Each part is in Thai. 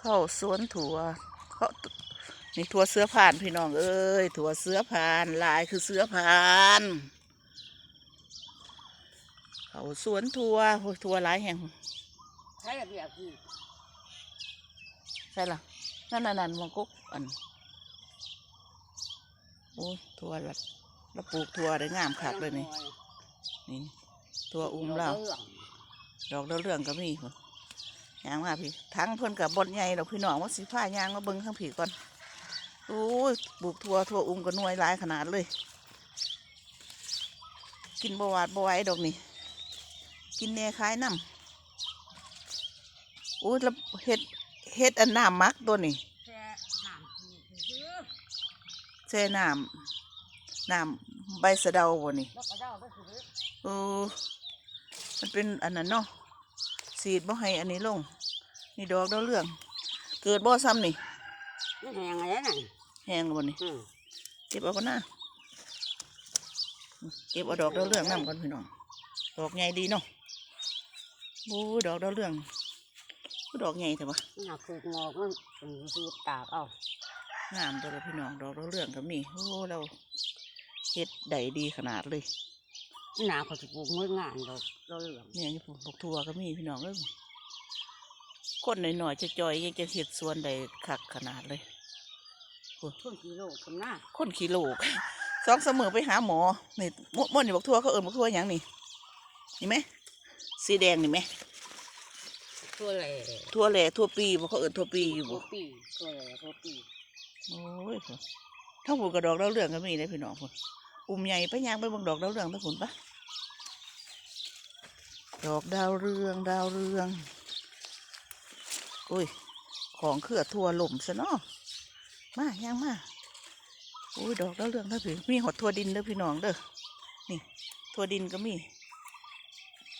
เข้าสวนถั่วเขานี่ถั่วเสื้อผ่านพี่น้องเอ้ยถั่วเสื้อผ่านลายคือเสื้อผ่านเขาสวนถั่วโอ้ยถั่วหลายแห่งใช้ระเบียบคือใช่ละนั่นนั่นนั่นมังกุกอันโอ้ยถั่วละเราปลูกถั่วได้งามคักเลยนี่นี่ถั่วอุ้มเราดอกดาวเรืองก็มีพุ่น ยางมาพี่ทั้งเพิ่นกับบดใหญ่ดอกพี่น้องว่าสิผ้ายางมาเบิ่งข้างผีก่อนโอ้ยปลูกทั่วทั่วอุ้มก็หน่วยหลายขนาดเลย กินบหวาดบไหว้ดอกนี่กินแหน่คล้ายน้ำโอ้ยแล้วเฮ็ดเฮ็ดอันน้ำมักตัวนี่แค่น้ำคือคือแช่น้ำน้ำใบสะเดาบ่นี่แล้วก็เจ้าก็คือเออมันเป็นอันนั้นเนาะ สีดบ่ให้อันนี้ลง นี่ดอกดาวเรือง เกิดบ่ซ้ำนี่นี่แหงอะไรน่ะแห้งแล้วบ่นี่อืมเก็บเอาก่อนนะเก็บเอาดอกดาวเรืองนำก่อนพี่น้องดอกใหญ่ดีเนาะโอ้ยดอกดาวเรืองก็ดอกใหญ่แต่ว่านี่น่ะคืองอกมันเป็นคือตากเอางามตัวละพี่น้องดอกดาวเรืองก็มีโอ้เราเฮ็ดได้ดีขนาดเลย นี่น่ะเขาจะปลูกมืองานเราเราเหลืองเนี่ยนี่ผมบอกทัวก็มีพี่น้องเอ้ยคนหน่อยๆจะจอยๆยังจะเห็ดสวนได้คักขนาดเลยต้นกิโลคนหน้าคนขี้โลกสองเสมอไปหาหมอนี่ม่ม่วนนี่บอกทัวเขาเอิญบอกทัวหยังนี่นี่ไหมสีแดงนี่ไหมตัวแหล่ทัวแหล่ทัวปีบอกเขาเอิญทัวปีอยู่ตับ่วปีตัวแหล่ตัวปีโอ้ยพุ่นทั้งผุนกระดอกดาวเรืองก็มีเลยพี่น้องพุ่น อุ้มใหญ่ไปยางไปบิ่งดอกดาวเรืองทั้งผุนปะดอกดาวเรืองดาวเรืองโอ้ย ของเครือทัวหล่มซะเนาะมาย่างมาโอ้ยดอกดาวเรืองถ้าพี่มีหอดทัวดินเด้อพี่น้องเด้อนี่ทัวดินก็มี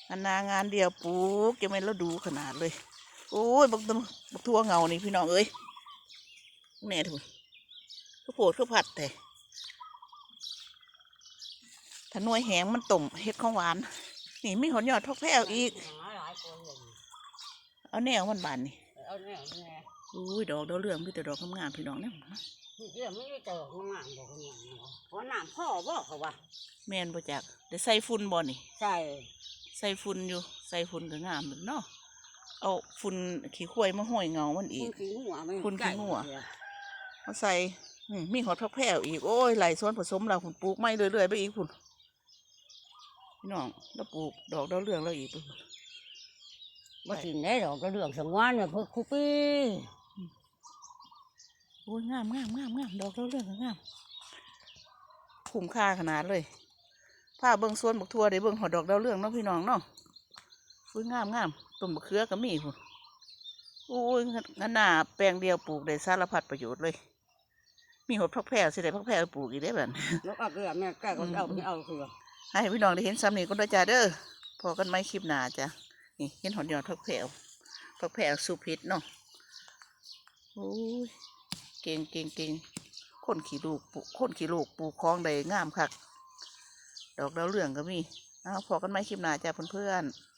อันนางานเดียวปลูกจะไม่เราดูขนาดเลยโอ้ยบักตบักทัวเงานี่พี่น้องเอ้ยแน่ทุนข้าวโพดข้าวผัดแต่ ถ้าหน่วยแหงมันต้มเฮ็ดของหวาน นี่มีหอนยอดทอกแพ้วอีกหลายคนเลยเอาแนวมันบานนี่เอาแน่แน่อุ้ยดอกดาวเรืองมีแต่ดอกงามๆพี่น้องเนี่ยนี่เดี๋ยวไม่ได้เจอข้างหลังเดี๋ยวข้างหลังเนาะเพราะน้ำพ่อบ่เขาว่าแม่นบ่จักได้ใส่ฝุ่นบ่นี่ใช่ใส่ฝุ่นอยู่ใส่ฝุ่นก็งามเหมือนเนาะเอาฝุ่นขี้ควายมาห้อยเงามันอีคุกณขี้หัวไม่คุณขี้หัวมาใส่อืมมีหอดทอกแพ้วอีกโอ้ยไหลส่วนผสมเราคุณปลูกไม่เรื่อยๆไปอีกคุณ พี่น้องแล้วปลูกดอกดาวเรืองแล้วอีกพุ่นบ่สิได้ดอกกระเดื่องสังวานเนี่ยเพิ่นคุปีโอ้ยงามงามงามงามดอกดาวเรืองก็งามคุ้มค่าขนาดเลยผ้าเบิ่งสวนบักทั่วได้เบิ่งหอดดอกดาวเรืองเนาะพี่น้องเนาะอุ้ยงามงามต้นมะเขือก็มีพุ่นโอ้ยงั้นหน้าแปลงเดียวปลูกได้สารพัดประโยชน์เลย มีหดพักแพรวสิได้พักแพรวปลูกอีกได้แบบแล้วก็เกลือแม่แก้ก็เอาไม่เอาเกลือ ให้พี่น้องได้เห็นซ้ำนี่ก็ได้จ้าเด้อพอกันไหมคลิปหนาจ้ะนี่เห็นหอดยอดพักแผวพักแผวสุพิษเนาะโอ้ยเก่งเก่งเก่งคนขี่ลูกปูคนขี่ลูกปูคลองได้งามคักดอกดาวเรืองก็มีเอาพอกันไหมคลิปหนาจ้ะเพื่อนๆ